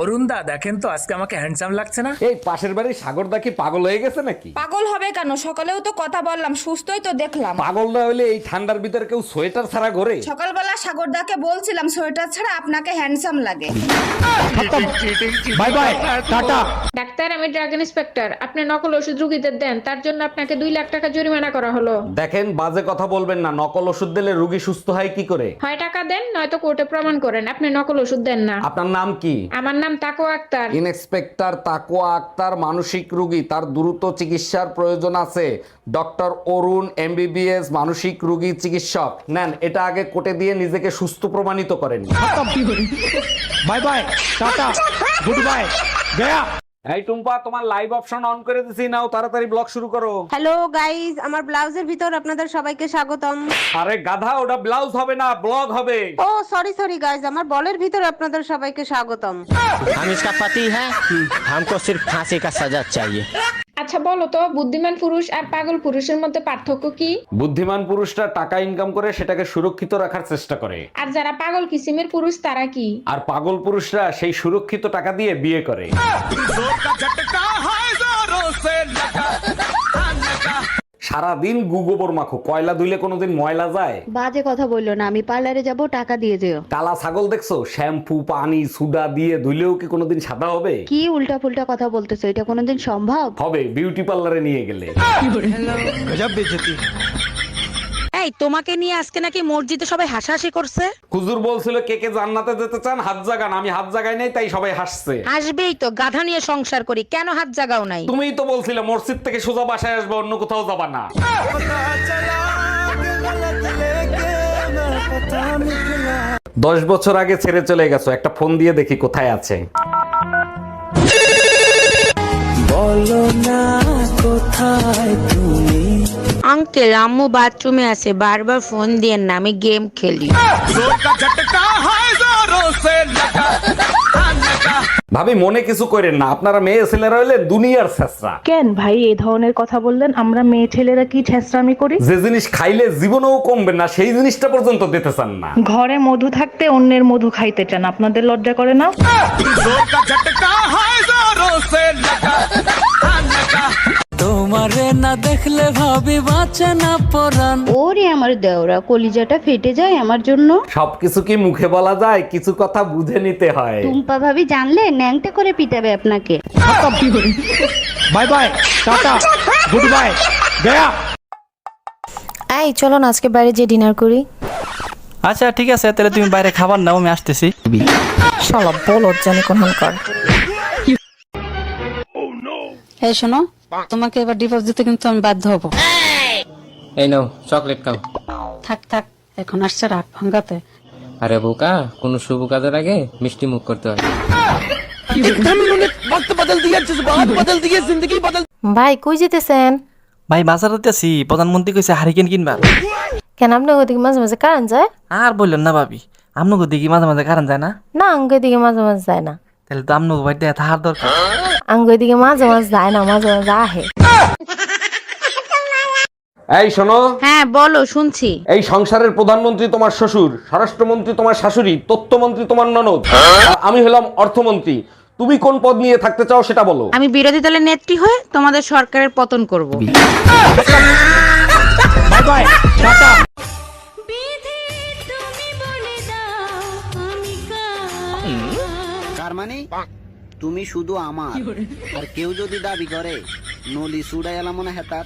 অরুণ দা দেখেন তো আজকে আমাকে হ্যান্ডসাম লাগছে না। এই পাশের বাড়ির সাগরদা কি পাগল হয়ে গেছে নাকি? পাগল হবে কেন? সকালেও তো কথা বললাম সুস্থই তো দেখলাম। পাগল না হলে এই ঠান্ডার ভিতরে কেউ সোয়েটার ছাড়া ঘরে? সকালবেলা সাগরদাকে বলছিলাম সোয়েটার ছাড়া আপনাকে হ্যান্ডসাম লাগে। Bye bye tata. ডাক্তার আমি ড্রাগ ইন্সপেক্টর। আপনি নকল ওষুধ রুগীদের দেন তার জন্য আপনাকে দুই লাখ টাকা জরিমানা করা হলো। দেখেন বাজে কথা বলবেন না নকল ওষুধ দিলে রুগী সুস্থ হয় কি করে? হয় টাকা দেন নয়তো কোর্টে প্রমাণ করেন আপনি নকল ওষুধ দেন না। আপনার নাম কি? আমার নাম তাকো আক্তার। ইন্সপেক্টর তাকুয়া আক্তার মানসিক রোগী তার দ্রুত চিকিৎসার প্রয়োজন আছে। ডক্টর অরুণ এমবিবিএস মানসিক রোগী চিকিৎসক। নেন এটা আগে কোটে দিয়ে নিজেকে সুস্থ প্রমাণিত করেন। Bye bye tata good bye Gaya. এই টুম্পা তোমার লাইভ অপশন অন করে দিছি নাও তাড়াতাড়ি ব্লগ শুরু করো হ্যালো গাইস আমার ব্লাউজের ভিতর আপনাদের সবাইকে স্বাগতম আরে গাধা ওটা ব্লাউজ হবে না ব্লগ হবে ও সরি সরি গাইস আমার বলের ভিতর আপনাদের সবাইকে স্বাগতম हम इसका पति है हमको सिर्फ फांसी का सजा चाहिए আচ্ছা বলো তো বুদ্ধিমান পুরুষ আর পাগল পুরুষের মধ্যে পার্থক্য কি? বুদ্ধিমান পুরুষরা টাকা ইনকাম করে সেটাকে সুরক্ষিত রাখার চেষ্টা করে। আর যারা পাগল কিসিমের পুরুষ তারা কি? আর পাগল পুরুষরা সেই সুরক্ষিত টাকা দিয়ে বিয়ে করে। সারাদিন গু গোবর মাখো। কয়লা ধুইলে কোনোদিন ময়লা যায়? বাজে কথা বলল না আমি পার্লারে যাব টাকা দিয়ে যেও। কালা ছাগল দেখছ? শ্যাম্পু পানি সুডা দিয়ে ধুইলেও কি কোনোদিন সাদা হবে? কি উল্টা ফুলটা কথা বলতেছো এটা কোনোদিন সম্ভব? হবে বিউটি পার্লারে নিয়ে গেলে। এই তোমাকে নিয়ে আজকে নাকি মসজিদে সবাই হাসাহাসি করছে? হুজুর বলছিল কে কে জান্নাতে যেতে চান? হাত জাগান আমি হাত জাগাই নাই তাই সবাই হাসছে। আসবেই তো গাধা নিয়ে সংসার করি কেন হাত জাগাও নাই? তুমিই তো বলছিলে মসজিদ থেকে সোজা বাসায় আসবে অন্য কোথাও যাবা না। দশ বছর আগে ছেড়ে চলে গেছো একটা ফোন দিয়ে দেখি কোথায় আছে। আঙ্কেল আম্মু বাথরুমে আছে বারবার ফোন দিয়ে না আমি গেম খেলি। ভাবি মনে কিছু করেন না। আপনারা মেয়ে ছেলেরা হইলে দুনিয়ার ছেসরা কেন ভাই এই ধরনের কথা বললেন? আমরা মেয়ে ছেলেরা কি ছেঁচড়ামি করি? যে জিনিস খাইলে জীবনেও কমবে না সেই জিনিসটা পর্যন্ত দিতে চান না। ঘরে মধু থাকতে অন্যের মধু খাইতে চান আপনাদের লজ্জা করে না? ওরে আমার দেওরা কলিজাটা ফেটে যায় আমার জন্য? সবকিছু কি মুখে বলা যায়? কিছু কথা বুঝে নিতে হয়। টুম্পা ভাবি জানলে ন্যাংটা করে পিটাবে আপনাকে। Bye bye tata good bye Gaya. এই চলো না আজকে বাইরে যে ডিনার করি। আচ্ছা ঠিক আছে তাহলে তুমি বাইরে খাবার নাও আমি আসতেছি। শালা বলো জানি কোন কর এই শোনো তোমাকে এবার ডিভোর্স দিতে কিন্তু আমি বাধ্য হব। এই নাও চকলেট খাও। থাক থাক এখন আসছে রাগ ভাঙ্গাতে। আরে বোকা কোন শুভ কাজের আগে মিষ্টি মুখ করতে হয়। ভাই কই যেতেছেন? ভাই বাজার আছি প্রধানমন্ত্রী কইছে হারিকেন কিনবা। কেন আপনার ওদিকে মাঝে মাঝে কারেন্ট যায়? আর বললেন না ভাবি আমনগো দেখি মাঝে মাঝে কারণ যায় না। না আঙ্গ দিকে মাঝে মাঝে যায় না। তাহলে তো আমনগো বাড়িতে থাকার দরকার। আঙ্গ দিকে মাঝে মাঝে যায় না মাঝে মাঝে আহে। এই শোনো। হ্যাঁ বলো শুনছি। এই সংসারের প্রধানমন্ত্রী তোমার শ্বশুর স্বরাষ্ট্রমন্ত্রী তোমার শাশুড়ি তথ্যমন্ত্রী তোমার ননদ আর আমি হলাম অর্থমন্ত্রী। তুমি কোন পদ নিয়ে থাকতে চাও সেটা বলো। আমি বিরোধী দলের নেত্রী হয়ে তোমাদের সরকারের পতন করব। মানে? তুমি শুধু আমার। আর কেউ যদি দাবি করে নলি সুডাই এলাম মনে হেতার